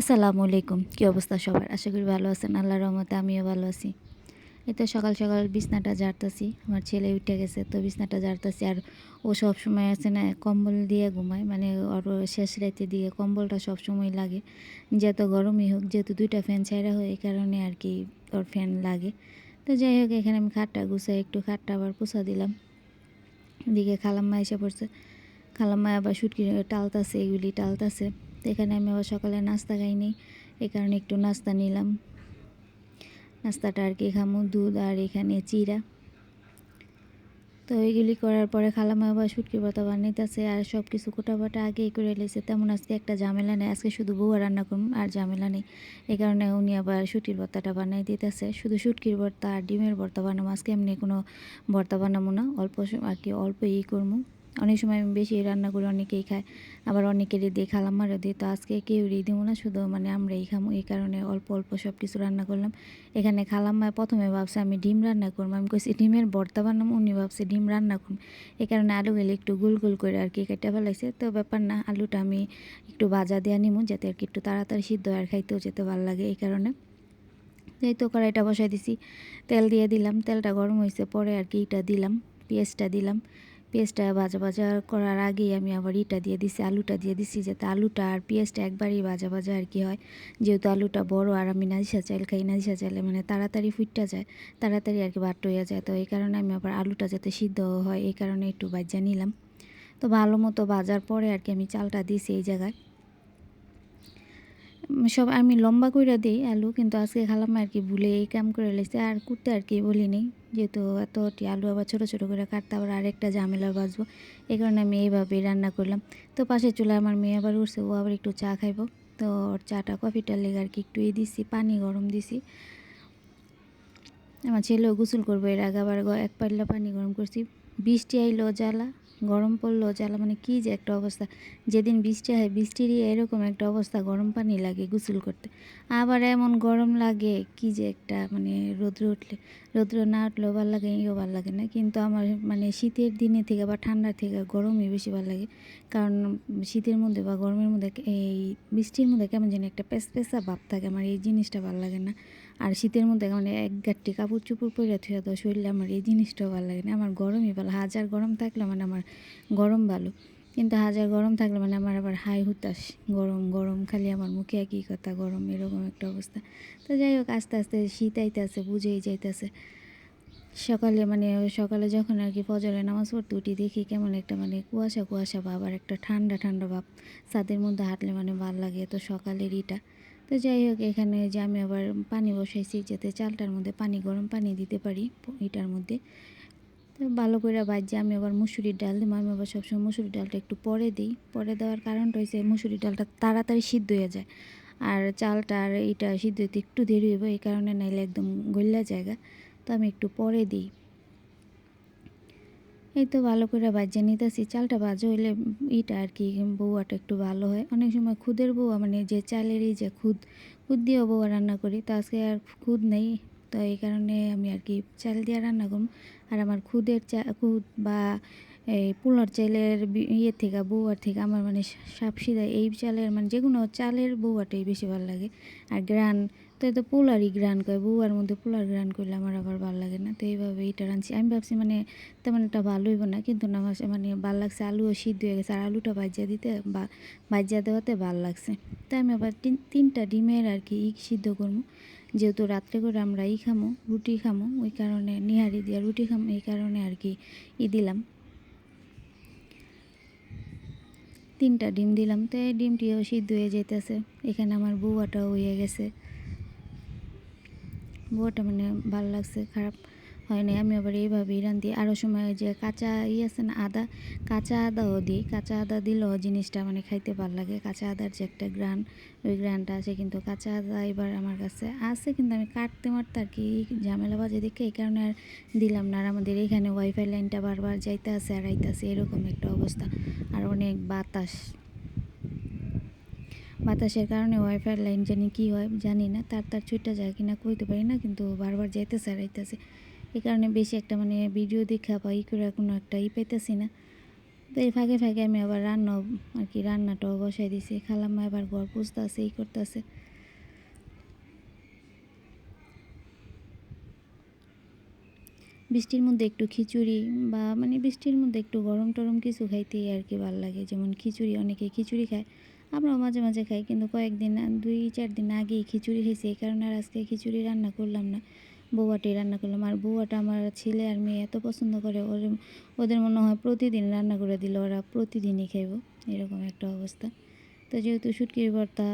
আসসালামু আলাইকুম। কী অবস্থা সবার? আশা করি ভালো আছেন। আল্লাহ রহমতে আমিও ভালো আছি। এই তো সকাল সকাল বিছনাটা ঝাড়তাছি। আমার ছেলে উঠে গেছে, তো বিছনাটা ঝাড়তাছি। আর ও সব সময় আছে না, কম্বল দিয়ে ঘুমায়। মানে ওর শেষ রাতে দিয়ে কম্বলটা সব সময় লাগে। যত গরমই হোক, যেহেতু দুইটা ফ্যান ছাইরা হয়, এই কারণে আর কি ওর ফ্যান লাগে। তো যাই হোক, এখানে আমি খাটটা গুছাই, একটু খাটটা আবার পুষা দিলাম। দিকে খালাম্মা এসে পড়ছে। খালাম্মা আবার সুটকি টালতাছে, এগুলি টালতাছে। তো এখানে আমি আবার সকালে নাস্তা খাইনি এই কারণে একটু নাস্তা নিলাম। নাস্তাটা আর কি খামু, দুধ আর এখানে চিরা। তো এইগুলি করার পরে খালামা আবার শুটকি পাতা বানাইতেছে আর সব কিছু কোটাবাটা আগেই করে লেছে তেমন আজকে একটা ঝামেলা নেই, আজকে শুধু বউয়া রান্না করুন আর ঝামেলা নেই। এই কারণে উনি আবার শুটকির ভর্তাটা বানাই দিতেছে। শুধু শুটকির ভর্তা আর ডিমের ভর্তা বানাবো আজকে এমনি কোনো ভর্তা বানাবো না, অল্প আর কি অল্প ই করব অনেক সময় আমি বেশি রান্না করি অনেকেই খায় আবার অনেকেরই দিয়ে খালাম্মারও দিই তো আজকে কেউ দিব না, শুধু মানে আমরাই খামো। এই কারণে অল্প অল্প সব কিছু রান্না করলাম। এখানে খালাম্মায় প্রথমে ভাবছে আমি ডিম রান্না করব। আমি কইছি, ডিমের ভর্তা বানাবো? উনি ভাবছে, ডিম রান্না করব। এই কারণে আলু গেলে একটু গোল গোল করে আর কি কেটে ফেলাইছে। তো ব্যাপার না, আলুটা আমি একটু ভাজা দেওয়া নিমু, যাতে আর কি একটু তাড়াতাড়ি সিদ্ধ আর খাইতেও যেতে ভালো লাগে এই কারণে। এই তো কড়াইটা বসাই দিছি, তেল দিয়ে দিলাম। তেলটা গরম হয়েছে পরে আর কি এটা দিলাম, পেঁয়াজটা দিলাম। পেঁয়াজটা ভাজা ভাজা করার আগেই আমি আবার ইটা দিয়ে দিছি, আলুটা দিয়ে দিছি, যাতে আলুটা আর পেঁয়াজটা একবারই ভাজা ভাজা আর কি হয়। যেহেতু আলুটা বড় আর আমি নাজিসা চাইল খাই নাজিসা চাইলে মানে তাড়াতাড়ি ফুটটা যায়, তাড়াতাড়ি আর কি বাট হয়ে যায়। তো এই কারণে আমি আবার আলুটা যাতে সিদ্ধ হয়, এই কারণে একটু ভাজা নিলাম। তো ভালো মতো ভাজার পরে আর কি আমি চালটা দিছি এই জায়গায়। সব আমি লম্বা করে দিই আলু, কিন্তু আজকে খালাম আর কি ভুলে এই কাম করে লেছে আর কুটতে আর কি বলিনি, যেহেতু এতটি আলু আবার ছোটো ছোটো করে কাটতে আবার আরেকটা ঝামেলা বাজবো, এই কারণে আমি এইভাবেই রান্না করলাম। তো পাশে চুলা আমার মেয়ে আবার উঠছে, ও আবার একটু চা খাইবো। তো ওর চাটা কফিটার লেগে আর কি একটু এই দিছি, পানি গরম দিছি। আমার ছেলেও গোসল করব, এর আগে আবার এক পাল্লা পানি গরম করছি। বৃষ্টি আইলো জ্বালা গরম পড়ল, জ্বালা মানে কী যে একটা অবস্থা। যেদিন বৃষ্টি হয়, বৃষ্টিরই এরকম একটা অবস্থা, গরম পানি লাগে গোসল করতে। আবার এমন গরম লাগে, কি যে একটা মানে রৌদ্র উঠলে। রৌদ্র না উঠলেও ভালো লাগে ইও ভালো লাগে না। কিন্তু আমার মানে শীতের দিনে থেকে বা ঠান্ডার থেকে গরমই বেশি ভালো লাগে। কারণ শীতের মধ্যে বা গরমের মধ্যে এই বৃষ্টির মধ্যে কেমন যেন একটা পেসপেসা ভাব থাকে, আমার এই জিনিসটা ভালো লাগে না। আর শীতের মধ্যে মানে এক গাঠটি কাপড় চুপড় পরে থুয়ে তো শরীরে আমার এই জিনিসটাও ভালো লাগে না। আমার গরমই ভালো। হাজার গরম থাকলে মানে আমার গরম ভালো। কিন্তু হাজার গরম থাকলে মানে আমার আবার হাই হুতাস গরম গরম, খালি আমার মুখে একই কথা, গরম, এরকম একটা অবস্থা। তো যাই হোক, আস্তে আস্তে শীত আইতেছে, বুঝেই যাইতেছে। সকালে মানে সকালে যখন আর কি ফজরে নামাজ পড়তে উঠি, দেখি কেমন একটা মানে কুয়াশা কুয়াশা ভাব আর একটা ঠান্ডা ঠান্ডা ভাব। ছাদের মধ্যে হাঁটলে মানে ভালো লাগে। তো সকালের ইটা। তো যাই হোক, এখানে যে আমি আবার পানি বসাইছি যাতে চালটার মধ্যে পানি, গরম পানি দিতে পারি এটার মধ্যে। তো ভালো করে বাজছে আমি আবার মুসুরির ডাল দিই আমি আবার সবসময় মুসুরির ডালটা একটু পরে দিই। পরে দেওয়ার কারণটা হয়েছে মুসুরির ডালটা তাড়াতাড়ি সিদ্ধ হয়ে যায়। আর চালটা আর এইটা সিদ্ধ হতে একটু দেরি হইব, এই কারণে নাইলে একদম গল্লা জায়গা। তো আমি একটু পরে দিই। এই তো ভালো করে বাজিয়ে নিতেছি। চালটা বাজে হইলে ইটা আর কি বউয়াটা একটু ভালো হয়। অনেক সময় খুদের বউয়া মানে যে চালেরই যে খুদ খুদ দিয়েও বউয়া রান্না করি, তো আজকে আর খুদ নেই। তো এই কারণে আমি আর কি চাল দিয়ে রান্না করব। আর আমার খুদের চা, খুদ বা এই পুলর চালের ইয়ে থেকে বউয়ার থেকে আমার মানে সাপ সিধা এই চালের মানে যে কোনো চালের বউয়াটাই বেশি ভালো লাগে। আর গ্রান তো এত পোলারই গ্রান করে, বউয়ার মধ্যে পোলার গ্রান করলে আমার আবার ভালো লাগে না, তো এইভাবে এইটা রাঁধছি। আমি ভাবছি মানে তেমন একটা ভালো হইব না, কিন্তু না মানে ভালো লাগছে, আলুও সিদ্ধ হয়ে গেছে, আর আলুটা ভাজিয়া দিতে বা, ভাজিয়া দেওয়াতে ভালো লাগছে। তাই আমি আবার তিন, তিনটা ডিমের আর কি ই সিদ্ধ করব, যেহেতু রাত্রে করে আমরা ই খামো, রুটি খামো, ওই কারণে নিহারি দিয়ে রুটি খামো, এই কারণে আর কি ই দিলাম। তিনটা ডিম দিলাম, তো এই ডিমটিও সিদ্ধ হয়ে যেতেছে এখানে আমার বউয়াটাও হয়ে গেছে। বউটা মানে ভালো লাগছে, খারাপ হয় না আমি আবার এইভাবেই রান্ধি আরও সময় যে কাঁচা ই আছে না, আদা, কাঁচা আদাও দিই। কাঁচা আদা দিলেও জিনিসটা মানে খাইতে ভালো লাগে। কাঁচা আদার যে একটা গ্রান, ওই গ্রানটা আছে কিন্তু কাঁচা আদা এবার আমার কাছে আছে কিন্তু আমি কাটতে মারতে আর কি ঝামেলা বাজে দেখে। এই কারণে আর দিলাম না। আর আমাদের এখানে ওয়াইফাই লাইনটা বারবার যাইতে আছে আর আইতে আছে এরকম একটা অবস্থা। আর অনেক বাতাস। বাতাসের কারণে ওয়াইফাই লাইন জানি কি হয়, জানি না। তার তার ছুটটা যায় কিনা কইতে পারি না, কিন্তু বারবার যাইতেছে আর আইতেছে। এই কারণে বেশি একটা মানে ভিডিও দেখা বা ই করে কোনো একটা ই পাইতেছি না। তো এই ফাঁকে ফাঁকে আমি আবার রান্না আর কি রান্নাটাও বসাই দিছি। খালাম্মা এবার ঘর পুষতেছে এই করতেছে। বৃষ্টির মধ্যে একটু খিচুড়ি বা মানে বৃষ্টির মধ্যে একটু গরম টরম কিছু খাইতেই আর কি ভালো লাগে। যেমন খিচুড়ি, অনেকে খিচুড়ি খায়। আমরাও মাঝে মাঝে খাই, কিন্তু কয়েকদিন, দুই, চার দিন আগেই খিচুড়ি খেয়েছি এই কারণে আর আজকে খিচুড়ি রান্না করলাম না বৌয়াটি রান্না করলাম। আর বৌয়াটা আমার ছেলে আর মেয়ে এত পছন্দ করে, ওর, ওদের মনে হয় প্রতিদিন রান্না করে দিলে ওরা প্রতিদিনই খাইব, এরকম একটা অবস্থা। তো যেহেতু শুটকির ভর্তা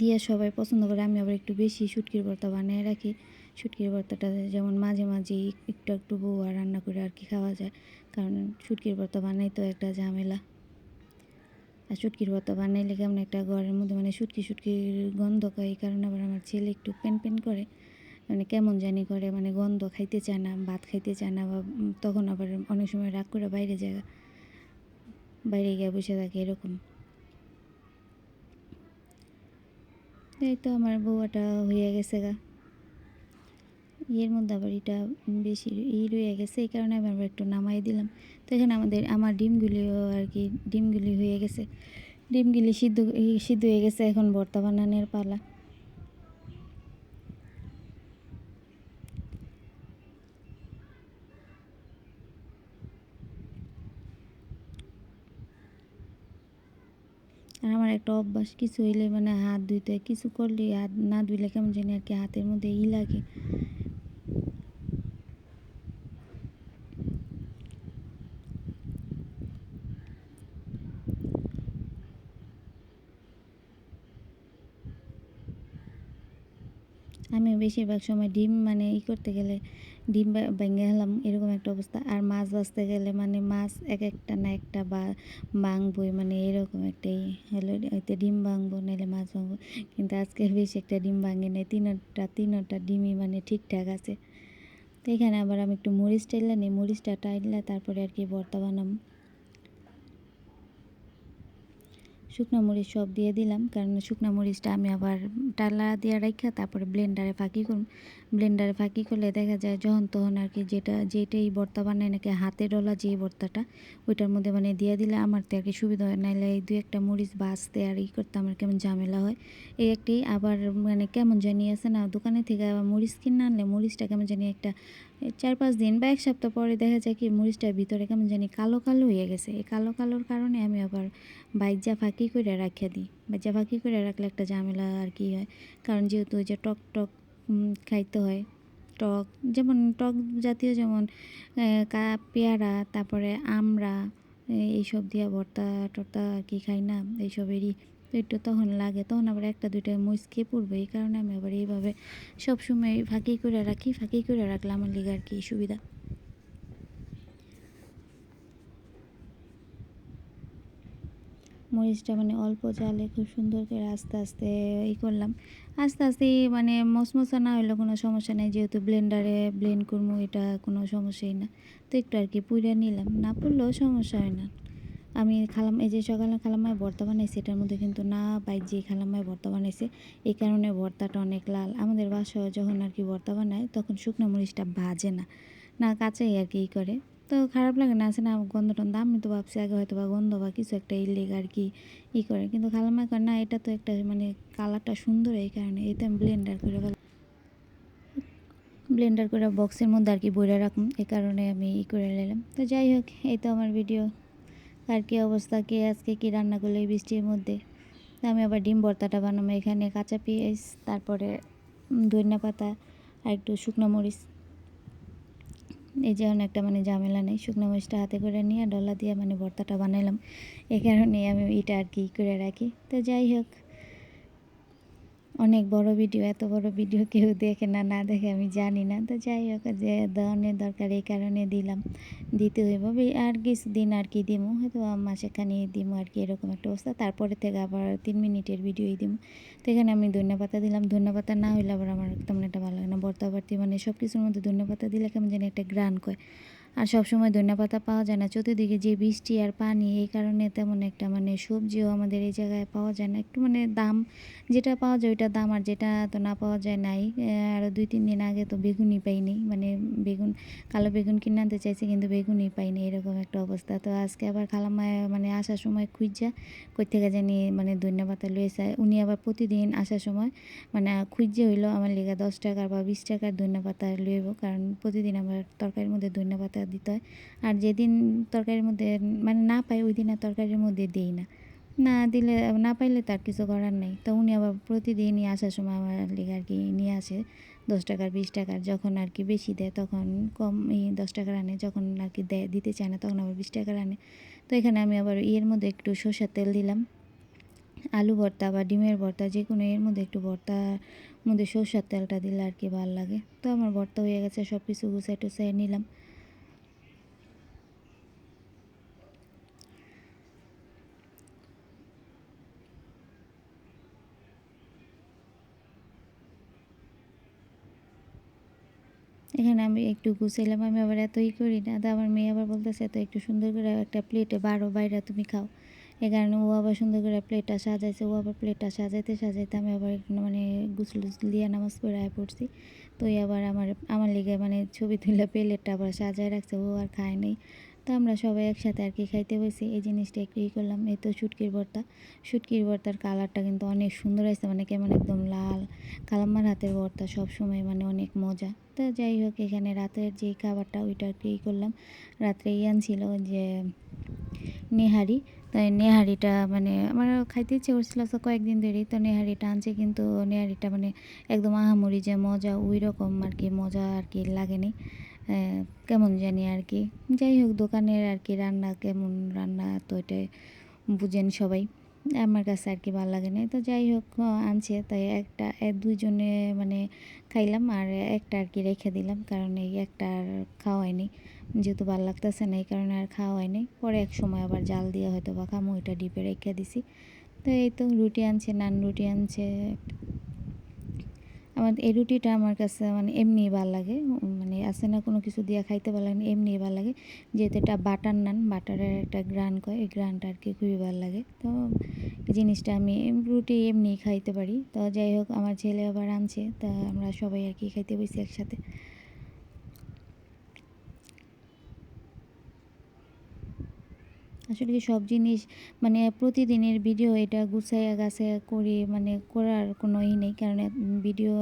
দিয়ে সবাই পছন্দ করে, আমি আবার একটু বেশি শুটকির ভর্তা বানিয়ে রাখি। শুটকির ভর্তাটা যেমন মাঝে মাঝেই একটু একটু বউয়া রান্না করে আর কি খাওয়া যায়, কারণ শুটকির ভর্তা বানাই তো একটা ঝামেলা। আর শুটকির ভর্তা বানাইলে কেমন একটা ঘরের মধ্যে মানে শুটকি শুটকির গন্ধ খায়, এই কারণে আবার আমার ছেলে একটু প্যান প্যান করে। মানে কেমন জানি করে মানে গন্ধ খাইতে চায় না, ভাত খাইতে চায় না, বা তখন আবার অনেক সময় রাগ করে বাইরে যায়, বাইরে গিয়ে বসে থাকে এরকম। এই তো আমার বউয়াটা হয়ে গেছে গা। এর মধ্যে আবার এটা বেশি ই রয়ে গেছে, এই কারণে আমি আবার একটু নামাই দিলাম। তো এখানে আমাদের, আমার ডিমগুলিও আর কি, ডিমগুলি হয়ে গেছে। ডিমগুলি সিদ্ধ সিদ্ধ হয়ে গেছে এখন ভর্তা বানানোর পালা। আর আমার একটা অভ্যাস, কিছু হইলে মানে হাত ধুইতে কিছু করলে হাত না ধুইলে কেমন জানি আর কি হাতের মধ্যে ই লাগে আমি বেশিরভাগ সময় ডিম মানে ই করতে গেলে ডিম ভেঙে গেলাম এরকম একটা অবস্থা। আর মাছ বাঁচতে গেলে মানে মাছ এক একটা না একটা বা ভাঙবই মানে এরকম একটাই হলো। হয়তো ডিম ভাঙবো নাহলে মাছ ভাঙবো। কিন্তু আজকে বেশি একটা ডিম ভাঙে নেই। তিনটা তিনটা ডিমই মানে ঠিকঠাক আছে। তো এখানে আবার আমি একটু মরিচ টাইলা নিই। মরিচটা টাইলে, তারপরে আর কি ভর্তা বানাবো শুকনো মরিচ সব দিয়ে দিলাম। কারণ শুকনো মরিচটা আমি আবার টালা দিয়ে রাখা তারপরে ব্লেন্ডারে ফাঁকি করুন। ব্লেন্ডারে ফাঁকি করলে দেখা যায় যখন তখন আর কি যেটা, যেটাই ভর্তা বানায় নাকি হাতে ডলা যে ভর্তাটা, ওইটার মধ্যে মানে দিয়ে দিলে আমার তো আর কি সুবিধা হয়। নাহলে এই দু একটা মরিচ বাঁচতে আর ই করতে আমার কেমন ঝামেলা হয়। এই একটি আবার মানে কেমন জানি আছে না, দোকানে থেকে আবার মরিচ কিনে আনলে মরিচটা কেমন জানি একটা চার পাঁচ দিন বা এক সপ্তাহ পরে দেখা যায় কি মরিচটার ভিতরে কেমন জানি কালো কালো হয়ে গেছে। এই কালো কালোর কারণে আমি আবার বাইজা ফাঁকি করে রাখিয়ে দিই। বাইজা ফাঁকি করে রাখলে একটা ঝামেলা আর কি হয়। কারণ যেহেতু যে টক টক খাইতে হয়, টক যেমন টক জাতীয় যেমন পেয়ারা, তারপরে আমড়া এইসব দিয়ে ভর্তা টর্তা আর কি খাই না। এইসবেরই একটু তখন লাগে, তখন আবার একটা, দুইটা মুচকে পড়বে। এই কারণে আমি আবার এইভাবে সবসময় ফাঁকি করে রাখি ফাঁকি করে রাখলে আমার লিগে আর কি সুবিধা। মরিচটা মানে অল্প জালে খুব সুন্দর করে আস্তে আস্তে ই করলাম। আস্তে আস্তে মানে মশমশা না হলে কোনো সমস্যা নেই, যেহেতু ব্লেন্ডারে ব্লেন্ড করব এটা কোনো সমস্যাই না। তো একটু আর কি পুড়ে নিলাম, না পড়লেও সমস্যা হয় না। আমি খালাম, এই যে সকালে খালামায় ভর্তা বানাইছি, এটার মধ্যে কিন্তু না বাইক যে খালামায় ভর্তা বানাইছে। এই কারণে ভর্তাটা অনেক লাল। আমাদের বাসায় যখন আর কি ভর্তা বানায়, তখন শুকনো মরিচটা ভাজে না। না কাঁচাই আর কি করে। তো খারাপ লাগে না, আছে না গন্ধ টন্ধ। আমি তো ভাবছি আগে হয়তো বা গন্ধ বা কিছু একটা ইলেগ আর কি ই করে। কিন্তু খালামায় করে, না, এটা তো একটা মানে কালারটা সুন্দর এই কারণে। এতে আমি ব্লেন্ডার করে ব্লেন্ডার করে বক্সের মধ্যে আর কি বইরে রাখুন। এই কারণে আমি ই করে নিলাম। তো যাই হোক, এই তো আমার ভিডিও আর কি অবস্থা? কে আজকে কি রান্না করল এই বৃষ্টির মধ্যে? আমি আবার ডিম ভর্তাটা বানাবো। এখানে কাঁচা পেঁয়াজ, তারপরে ধনিয়া পাতা আর একটু শুকনো মরিচ। এই যেমন একটা মানে ঝামেলা নেই। শুকনো মরিচটা হাতে করে নিয়ে ডলা দিয়ে মানে ভর্তাটা বানালাম। এই কারণে আমি এটা আর কি করে রাখি। তো যাই হোক অনেক বড় ভিডিও, এত বড় ভিডিও কেউ দেখে না না দেখে আমি জানি না। তো যাই হোক, যে ধরনের দরকার এই কারণে দিলাম। দিতে হইব আর কিছুদিন আর কি দিমু, হয়তো মাসেখানি দিমু আর কি, এরকম একটা অবস্থা। তারপরে থেকে আবার তিন মিনিটের ভিডিওই দিমু। তো এখানে আমি ধন্যপাতা দিলাম। ধন্যপাতা না হইলে আবার আমার তেমন একটা ভালো লাগে না। ভর্তি মানে সব কিছুর মধ্যে ধন্যপাতা দিলে কেমন জানি একটা গ্রান কয়। আর সবসময় ধনিয়া পাতা পাওয়া যায় না। চতুর্দিকে যে বৃষ্টি আর পানি, এই কারণে তেমন একটা মানে সবজিও আমাদের এই জায়গায় পাওয়া যায় না। একটু মানে দাম যেটা পাওয়া যায় ওইটার দাম, আর যেটা তো না পাওয়া যায় নাই। আর দুই, তিন দিন আগে তো বেগুনই পাইনি। মানে বেগুন, কালো বেগুন কিনে আনতে চাইছি কিন্তু বেগুনই পাইনি, এরকম একটা অবস্থা। তো আজকে আবার খালামায় মানে আসার সময় খুঁজা কই থেকে জানি মানে ধনিয়া পাতা লয়েছে উনি আবার প্রতিদিন আসার সময় মানে খুঁজে হইল আমার লেগে দশ টাকার বা বিশ টাকার ধনিয়া পাতা লইব, কারণ প্রতিদিন আমার তরকারির মধ্যে ধনিয়া পাতা দিতে হয়। আর যেদিন তরকারির মধ্যে মানে না পাই ওই দিন আর তরকারির মধ্যে দিই না। না দিলে, না পাইলে তার কিছু করার নেই। তো উনি আবার প্রতিদিনই আসার সময় আমার লেগে আর কি নিয়ে আসে দশ টাকার, বিশ টাকার, যখন আর কি বেশি দেয় তখন কম দশ টাকার আনে, যখন আর কি দেয়, দিতে চায় না তখন আবার বিশ টাকার আনে। তো এখানে আমি আবার ইয়ের মধ্যে একটু সর্ষের তেল দিলাম। আলু ভর্তা বা ডিমের ভর্তা যে কোনো এর মধ্যে একটু ভর্তার মধ্যে সর্ষের তেলটা দিলে আর কি ভালো লাগে। তো আমার ভর্তা হয়ে গেছে সব কিছু গুছাই টুসাই নিলাম। এখানে আমি একটু গুছাইলাম, আমি আবার এতই করি না। তো আমার মেয়ে আবার বলতেছে, এত একটু সুন্দর করে একটা প্লেটে বারো বাইরে তুমি খাও। এ কারণে ও আবার সুন্দর করে প্লেটটা সাজাইছে, ও আবার প্লেটটা সাজাইতে সাজাইতে আমি আবার মানে গুছল দিয়ে নামাজ পড়ে আয় পড়ছি। তো আবার আমার আমার লিগে মানে ছবি তুলে প্লেটটা আবার সাজায় রাখছে, ও আর খায় নেই। তো আমরা সবাই একসাথে আর কি খাইতে বসি এই জিনিসটা একটু ই করলাম। এই তো শুটকির ভর্তা। শুটকির ভর্তার কালারটা কিন্তু অনেক সুন্দর হয়েছে। মানে কেমন একদম লাল কালাম্মার হাতের ভর্তা সব সময় মানে অনেক মজা। তো যাই হোক, এখানে রাতের যে খাবারটা, ওইটা কি করলাম। রাত্রে ইয়ান ছিল যে নেহারি। তাই নেহারিটা মানে আমার খাইতে ইচ্ছে করছিল তো কয়েকদিন ধরেই। তো নেহারিটা আনছে কিন্তু নেহারিটা মানে একদম আহামরি যে মজা ওই রকম আর কি মজা আর কি লাগেনি কেমন জানি আর কি। যাই হোক, দোকানের আর কি রান্না কেমন রান্না, তো এটাই বুঝেন সবাই। আমার কাছে আর কি ভালো লাগে না। তো যাই হোক আনছে। তাই একটা, এক, দুইজনে মানে খাইলাম আর একটা আর কি রেখে দিলাম। কারণ এই একটা আর খাওয়া হয়নি যেহেতু ভালো লাগতেছে না, এই কারণে আর খাওয়া হয়নি পরে এক সময় আবার জাল দিয়ে হয়তো বা খামো, ওইটা ডিপে রেখে দিছি। তো এই তো, রুটি আনছে, নান রুটি আনছে আমার এই রুটিটা আমার কাছে মানে এমনি ভালো লাগে। মানে আছে না কোনো কিছু দিয়ে খাইতে ভালো লাগে এমনি ভালো লাগে। যেহেতু এটা বাটার নান, বাটারের একটা গ্রান কয়, এই গ্রানটা আর কি খুবই ভালো লাগে। তো এই জিনিসটা আমি রুটি এমনি খাইতে পারি। তো যাই হোক, আমার ছেলে আবার আনছে, তা আমরা সবাই আর কি খাইতে বসি একসাথে। আসলে সব জিনিস মানে প্রতিদিনের ভিডিও এটা গুছাইয়া গাছে করি মানে করার কোনো ই নেই। কারণ ভিডিও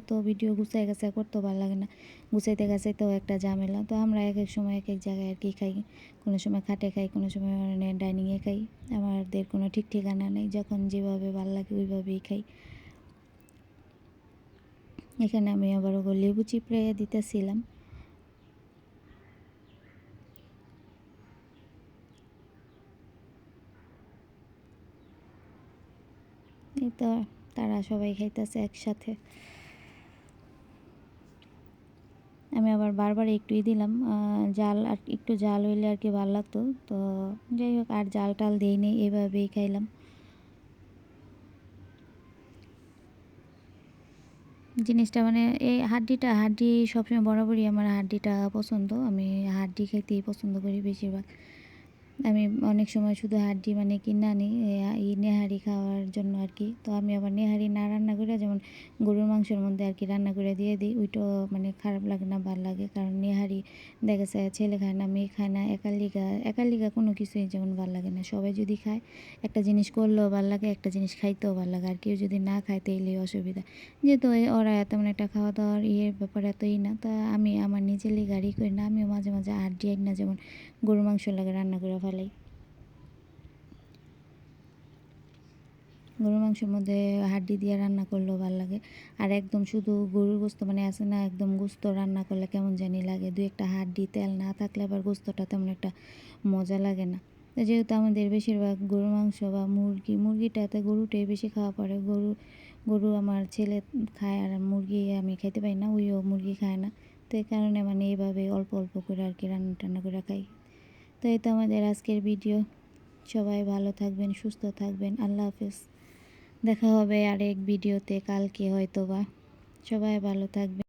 এত ভিডিও গুছাই গাছে করতে ভালো লাগে না। গুছাইতে গাছাইতেও একটা ঝামেলা। তো আমরা এক এক সময় এক এক জায়গায় আর কি খাই। কোনো সময় খাটে খাই, কোনো সময় মানে ডাইনিংয়ে খাই। আমাদের কোনো ঠিক ঠিকানা নেই। যখন যেভাবে ভালো লাগে ওইভাবেই খাই। এখানে আমি আবার লেবু চিপড়ে দিতেছিলাম। এই তো তারা সবাই খাইতেছে একসাথে। আমি আবার বারবার একটুই দিলাম জাল আর একটু জাল হইলে আর কি ভালো লাগতো। তো যাই হোক, আর জাল টাল দিই নেই, এভাবেই খাইলাম। জিনিসটা মানে এই হাড্ডিটা, হাড্ডি সবসময় বরাবরই আমার হাড্ডিটা পছন্দ। আমি হাড্ডি খাইতেই পছন্দ করি বেশিরভাগ। আমি অনেক সময় শুধু হাড্ডি মানে কিনে আনি এই নেহারি খাওয়ার জন্য আর কি। তো আমি আবার নেহারি না রান্না করে যেমন গরুর মাংসের মধ্যে আর কি রান্না করে দিয়ে দিই, ওইটাও মানে খারাপ লাগে না, ভালো লাগে। কারণ নেহারি দেখা যায় ছেলে খায় না, মেয়ে খায় না একার লিগা একার লিগা কোনো কিছুই যেমন ভালো লাগে না। সবাই যদি খায়, একটা জিনিস করলেও ভালো লাগে, একটা জিনিস খাইতেও ভালো লাগে। আর কেউ যদি না খায় তাইলে অসুবিধা। যেহেতু ওরা তেমন একটা খাওয়া দাওয়ার ইয়ের ব্যাপার এতই না, তা আমি আমার নিজের লিগারই করি না, আমিও মাঝে মাঝে হাড্ডি না যেমন গরুর মাংস লাগে, রান্না করে ফেলাই। গরুর মাংসের মধ্যে হাড্ডি দিয়ে রান্না করলেও ভালো লাগে। আর একদম শুধু গরুর গোস্ত মানে আছে না, একদম গোস্ত রান্না করলে কেমন জানি লাগে। দু একটা হাড্ডি, তেল না থাকলে আবার গোস্তটা তেমন একটা মজা লাগে না। যেহেতু আমাদের বেশিরভাগ গরুর মাংস বা মুরগি মুরগিটাতে গরুটাই বেশি খাওয়া পড়ে গরু গরু আমার ছেলে খায় আর মুরগি আমি খাইতে পারি না ওইও মুরগি খায় না। তো এই কারণে মানে এইভাবে অল্প অল্প করে আর কি রান্না টান্না করে খাই। তো এই তো আমাদের আজকের ভিডিও। সবাই ভালো থাকবেন, সুস্থ থাকবেন। আল্লাহ হাফেজ। দেখা হবে আরেক ভিডিওতে, কালকে হয়তো বা সবাই ভালো থাকবে